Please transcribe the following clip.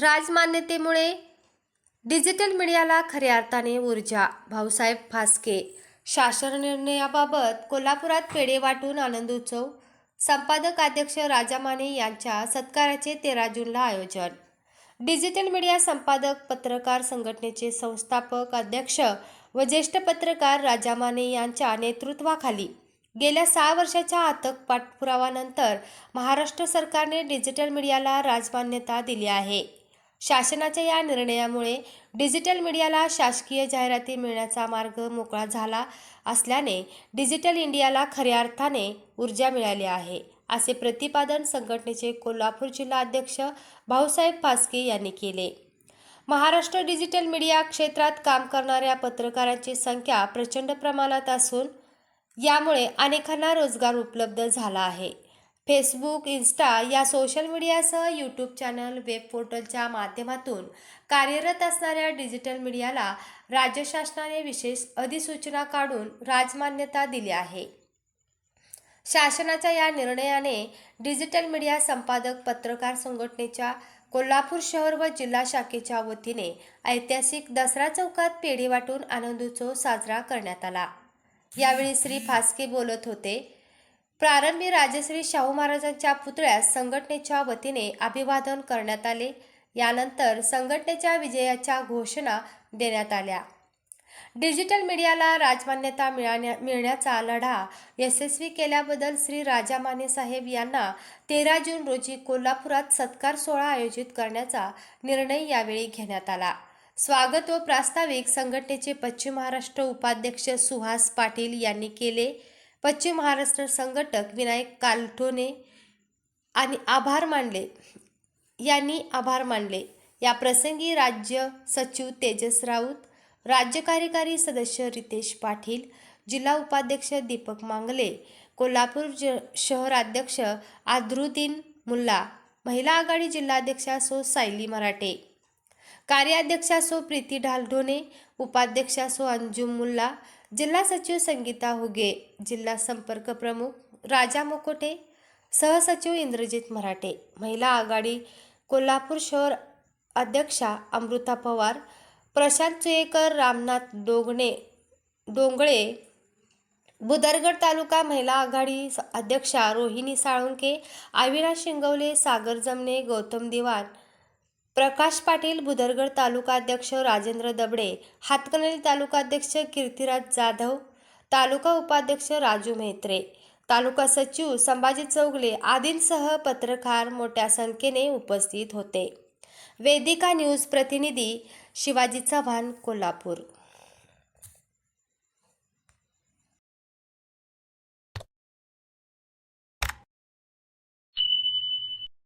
राजमान्यतेमुळे digital मीडियाला खऱ्या अर्थाने ऊर्जा. भाऊसाहेब फास्के शासन निर्णयाबाबत कोल्हापुरात पेढे वाटून आनंदोत्सव संपादक अध्यक्ष राजा माने यांच्या सत्काराचे तेरा जूनला आयोजन. डिजिटल मीडिया संपादक पत्रकार संघटनेचे संस्थापक अध्यक्ष व ज्येष्ठ पत्रकार राजा माने यांच्या नेतृत्वाखाली गेल्या सहा वर्षाच्या अथक पाठपुरावानंतर महाराष्ट्र सरकारने डिजिटल मीडियाला राजमान्यता दिली आहे. शासनाच्या या निर्णयामुळे डिजिटल मीडियाला शासकीय जाहिराती मिळण्याचा मार्ग मोकळा झाला असल्याने डिजिटल इंडियाला खऱ्या अर्थाने ऊर्जा मिळाली आहे. असे प्रतिपादन संघटनेचे कोल्हापूर जिल्हा अध्यक्ष भाऊसाहेब फास्के यांनी केले. महाराष्ट्र डिजिटल मीडिया क्षेत्रात काम करणाऱ्या पत्रकारांची संख्या प्रचंड प्रमाणात असून यामुळे अनेकांना रोजगार उपलब्ध झाला आहे. फेसबुक इन्स्टा या सोशल मीडियासह यूट्यूब चॅनल वेब पोर्टलच्या माध्यमातून कार्यरत असणाऱ्या डिजिटल मीडियाला राज्य शासनाने विशेष अधिसूचना काढून राजमान्यता दिली आहे. शासनाच्या या निर्णयाने डिजिटल मीडिया संपादक पत्रकार संघटनेच्या कोल्हापूर शहर व जिल्हा शाखेच्या वतीने ऐतिहासिक दसरा चौकात पेढी वाटून आनंदोत्सव साजरा करण्यात आला. यावेळी श्री फास्के बोलत होते. प्रारंभी राजश्री शाहू महाराजांच्या पुतळ्यास संघटनेच्या वतीने अभिवादन करण्यात आले. यानंतर संघटनेच्या विजयाच्या घोषणा देण्यात आल्या. डिजिटल मीडियाला राजमान्यता मिळाण्या मिळण्याचा लढा यशस्वी केल्याबद्दल श्री राजा माने साहेब यांना तेरा जून रोजी कोल्हापुरात सत्कार सोहळा आयोजित करण्याचा निर्णय यावेळी घेण्यात आला. स्वागत व प्रास्ताविक संघटनेचे पश्चिम महाराष्ट्र उपाध्यक्ष सुहास पाटील यांनी केले. पश्चिम महाराष्ट्र संघटक विनायक कालठोने आणि आभार मानले. यांनी आभार मानले. या प्रसंगी राज्य सचिव तेजस राऊत राज्य कार्यकारी सदस्य रितेश पाटील जिल्हा उपाध्यक्ष दीपक मांगले कोल्हापूर ज शहराध्यक्ष आद्रुद्दीन मुल्ला महिला आघाडी जिल्हाध्यक्षा सो सायली मराठे. कार्याध्यक्षा सो प्रीती ढालढोणे उपाध्यक्षा सो अंजुम मुल्ला जिल्हा सचिव संगीता हुगे जिल्हा संपर्क प्रमुख राजा मुकोटे सहसचिव इंद्रजित मराठे महिला आघाडी कोल्हापूर शहर अध्यक्षा अमृता पवार प्रशांत चुयेकर रामनाथ डोगणे डोंगळे बुदरगड तालुका महिला आघाडी अध्यक्षा रोहिणी साळुंके अविनाश शिंगवले सागर जमणे गौतम दिवाण प्रकाश पाटील भुदरगड तालुकाध्यक्ष राजेंद्र दबडे हातकणली तालुकाध्यक्ष कीर्तिराज जाधव तालुका उपाध्यक्ष राजू म्हेत्रे तालुका सचिव संभाजी चौगले आदींसह पत्रकार मोठ्या संख्येने उपस्थित होते. वेदिका न्यूज प्रतिनिधी शिवाजी चव्हाण कोल्हापूर.